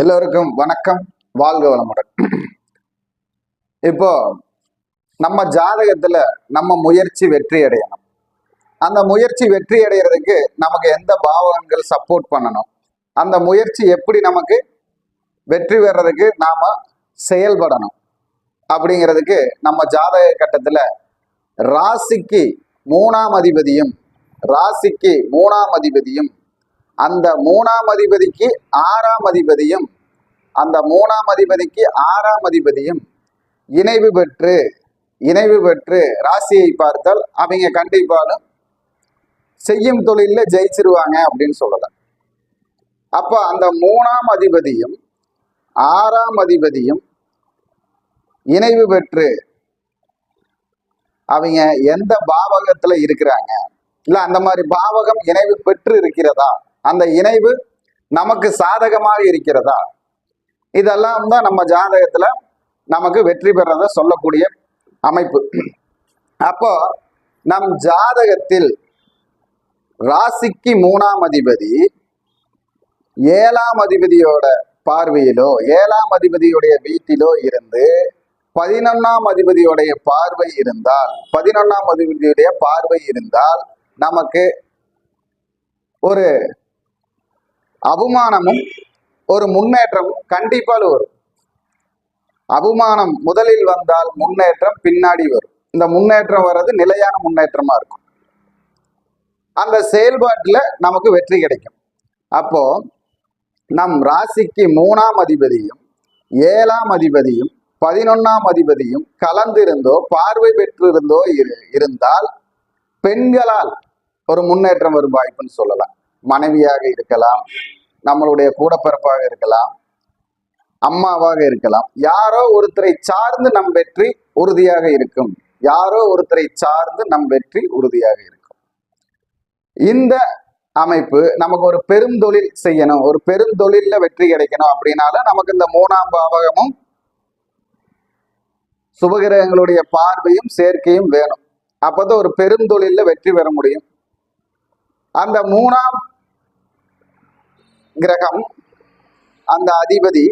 எல்லோருக்கும் வணக்கம். வாழ்க வளமுடன். இப்போ நம்ம ஜாதகத்துல நம்ம முயற்சி வெற்றி அடையணும். அந்த முயற்சி வெற்றி அடைகிறதுக்கு நமக்கு எந்த பாவகங்கள் சப்போர்ட் பண்ணணும்? அந்த முயற்சி எப்படி நமக்கு வெற்றி பெறதுக்கு நாம செயல்படணும்? அப்படிங்கிறதுக்கு நம்ம ஜாதக கட்டத்துல ராசிக்கு மூணாம் அதிபதியும் ராசிக்கு மூணாம் அதிபதியும் அந்த மூணாம் அதிபதிக்கு ஆறாம் அதிபதியும் அந்த மூணாம் அதிபதிக்கு ஆறாம் அதிபதியும் இணைவு பெற்று இணைவு பெற்று ராசியை பார்த்தால் அவங்க கண்டிப்பாலும் செய்யும் தொழிலில் ஜெயிச்சிருவாங்க அப்படின்னு சொல்லலாம். அப்போ அந்த மூணாம் அதிபதியும் ஆறாம் அதிபதியும் இணைவு பெற்று அவங்க எந்த பாவகத்தில் இருக்கிறாங்க? இல்லை அந்த மாதிரி பாவகம் இணைவு பெற்று இருக்கிறதா? அந்த இணைவு நமக்கு சாதகமாக இருக்கிறதா? இதெல்லாம் தான் நம்ம ஜாதகத்துல நமக்கு வெற்றி பெறத சொல்லக்கூடிய அமைப்பு. அப்போ நம் ஜாதகத்தில் ராசிக்கு மூணாம் அதிபதி ஏழாம் அதிபதியோட பார்வையிலோ ஏழாம் அதிபதியுடைய வீட்டிலோ இருந்து பதினொன்னாம் அதிபதியுடைய பார்வை இருந்தால் பதினொன்னாம் அதிபதியுடைய பார்வை இருந்தால் நமக்கு ஒரு அவமானமும் ஒரு முன்னேற்றமும் கண்டிப்பாக வரும். அவமானம் முதலில் வந்தால் முன்னேற்றம் பின்னாடி வரும். இந்த முன்னேற்றம் வர்றது நிலையான முன்னேற்றமா இருக்கும். அந்த செயல்பாட்டில் நமக்கு வெற்றி கிடைக்கும். அப்போ நம் ராசிக்கு மூணாம் அதிபதியும் ஏழாம் அதிபதியும் பதினொன்னாம் அதிபதியும் கலந்திருந்தோ பார்வை பெற்றிருந்தோ இரு- இருந்தால் பெண்களால் ஒரு முன்னேற்றம் வரும் வாய்ப்புன்னு சொல்லலாம். மனைவியாக இருக்கலாம் நம்மளுடைய கூடப்பிறப்பாக இருக்கலாம் அம்மாவாக இருக்கலாம் யாரோ ஒருத்தரை சார்ந்து நம் வெற்றி உறுதியாக இருக்கும். யாரோ ஒருத்தரை சார்ந்து நம் வெற்றி உறுதியாக இருக்கும். இந்த அமைப்பு நமக்கு ஒரு பெருந்தொழில் செய்யணும் ஒரு பெருந்தொழில்ல வெற்றி கிடைக்கணும் அப்படின்னாலும் நமக்கு இந்த மூணாம் பாவகமும் சுபகிரகங்களுடைய பார்வையும் சேர்க்கையும் வேணும். அப்பதான் ஒரு பெருந்தொழில வெற்றி பெற முடியும். அந்த மூணாம் கிரகம் அந்த அதிபதி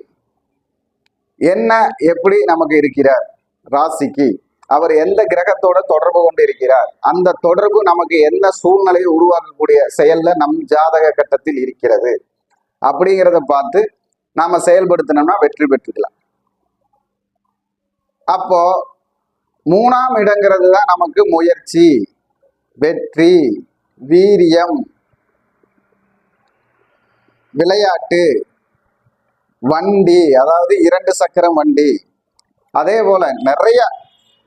என்ன எப்படி நமக்கு இருக்கிறார்? ராசிக்கு. அவர் எந்த கிரகத்தோட தொடர்பு கொண்டு இருக்கிறார்? அந்த தொடர்பு நமக்கு எந்த சூழ்நிலையை உருவாக்கக்கூடிய செயல்ல நம் ஜாதக கட்டத்தில் இருக்கிறது? அப்படிங்கிறத பார்த்து நாம செயல்படுத்தினோம்னா வெற்றி பெற்றுக்கலாம். அப்போ மூணாம் இடங்கிறது தான் நமக்கு முயற்சி வெற்றி வீரியம். விளையாட்டு. வண்டி அதாவது இரண்டு சக்கரம் வண்டி. அதே போல நிறைய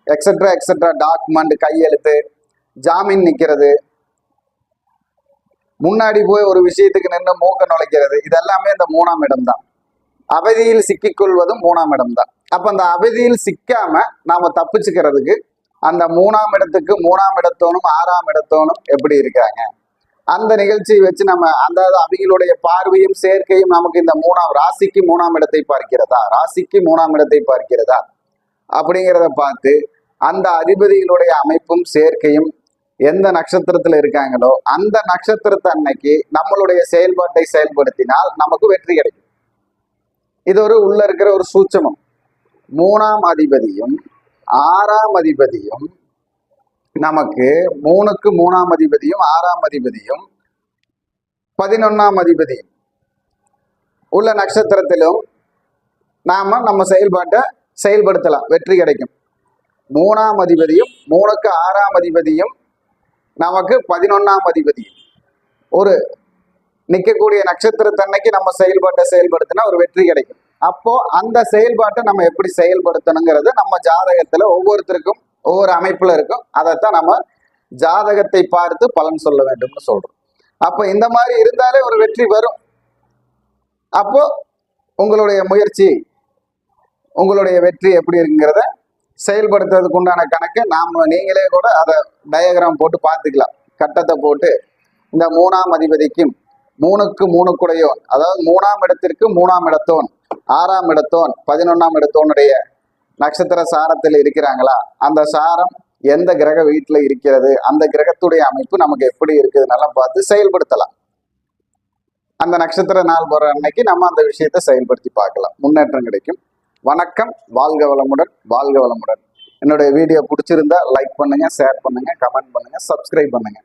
எக்ஸட்ரா எக்ஸட்ரா டாக்குமெண்ட் கையெழுத்து ஜாமீன் நிற்கிறது முன்னாடி போய் ஒரு விஷயத்துக்கு நின்று மூக்க நுழைக்கிறது. இதெல்லாமே இந்த மூணாம் இடம் தான். அவதியில் சிக்கிக்கொள்வதும் மூணாம் இடம் தான். அப்ப அந்த அவதியில் சிக்காம நாம தப்பிச்சுக்கிறதுக்கு அந்த மூணாம் இடத்துக்கு மூணாம் இடத்தோனும் ஆறாம் இடத்தோனும் எப்படி இருக்காங்க அந்த நிகழ்ச்சியை வச்சு நம்ம அந்த அவங்களுடைய பார்வையும் சேர்க்கையும் நமக்கு இந்த மூணாம் ராசிக்கு மூணாம் இடத்தை பார்க்கிறதா? ராசிக்கு மூணாம் இடத்தை பார்க்கிறதா? அப்படிங்கிறத பார்த்து அந்த அதிபதிகளுடைய அமைப்பும் சேர்க்கையும் எந்த நட்சத்திரத்துல இருக்காங்களோ அந்த நட்சத்திரத்தை அன்னைக்கு நம்மளுடைய செயல்பாட்டை செயல்படுத்தினால் நமக்கு வெற்றி கிடைக்கும். இது ஒரு உள்ள இருக்கிற ஒரு சூட்சமம். மூணாம் அதிபதியும் ஆறாம் அதிபதியும் நமக்கு மூணுக்கு மூணாம் அதிபதியும் ஆறாம் அதிபதியும் பதினொன்னாம் அதிபதியும். உள்ள நட்சத்திரத்திலும் நாம நம்ம செயல்பாட்டை செயல்படுத்தலாம். வெற்றி கிடைக்கும். மூணாம் அதிபதியும் மூணுக்கு ஆறாம் அதிபதியும் நமக்கு பதினொன்னாம் அதிபதியும். ஒரு நிற்கக்கூடிய நட்சத்திரத்தன்னைக்கு நம்ம செயல்பாட்டை செயல்படுத்தினா ஒரு வெற்றி கிடைக்கும். அப்போ அந்த செயல்பாட்டை நம்ம எப்படி செயல்படுத்தணுங்கிறது நம்ம ஜாதகத்துல ஒவ்வொருத்தருக்கும் ஒவ்வொரு அமைப்புல இருக்கும். அதைத்தான் நம்ம ஜாதகத்தை பார்த்து பலன் சொல்ல வேண்டும்னு சொல்றோம். அப்போ இந்த மாதிரி இருந்தாலே ஒரு வெற்றி வரும். அப்போ உங்களுடைய முயற்சி உங்களுடைய வெற்றி எப்படி இருக்குங்கிறத செயல்படுத்துறதுக்கு உண்டான கணக்கு நாம நீங்களே கூட அதை டயக்ராம் போட்டு பார்த்துக்கலாம். கட்டத்தை போட்டு இந்த மூணாம் அதிபதிக்கும் மூணுக்கு மூணுக்குடையோன் அதாவது மூணாம் இடத்திற்கு மூணாம் இடத்தோன் ஆறாம் இடத்தோன் பதினொன்னாம் இடத்தோனுடைய நட்சத்திர சாரத்தில் இருக்கிறாங்களா? அந்த சாரம் எந்த கிரக வீட்டில் இருக்கிறது? அந்த கிரகத்துடைய அமைப்பு நமக்கு எப்படி இருக்குதுன்னெல்லாம் பார்த்து செயல்படுத்தலாம். அந்த நட்சத்திர நாள் வர அன்னைக்கு நம்ம அந்த விஷயத்தை செயல்படுத்தி பார்க்கலாம். முன்னேற்றம் கிடைக்கும். வணக்கம். வாழ்க வளமுடன். வாழ்க வளமுடன். என்னுடைய வீடியோ பிடிச்சிருந்தா லைக் பண்ணுங்க ஷேர் பண்ணுங்க கமெண்ட் பண்ணுங்க சப்ஸ்கிரைப் பண்ணுங்க.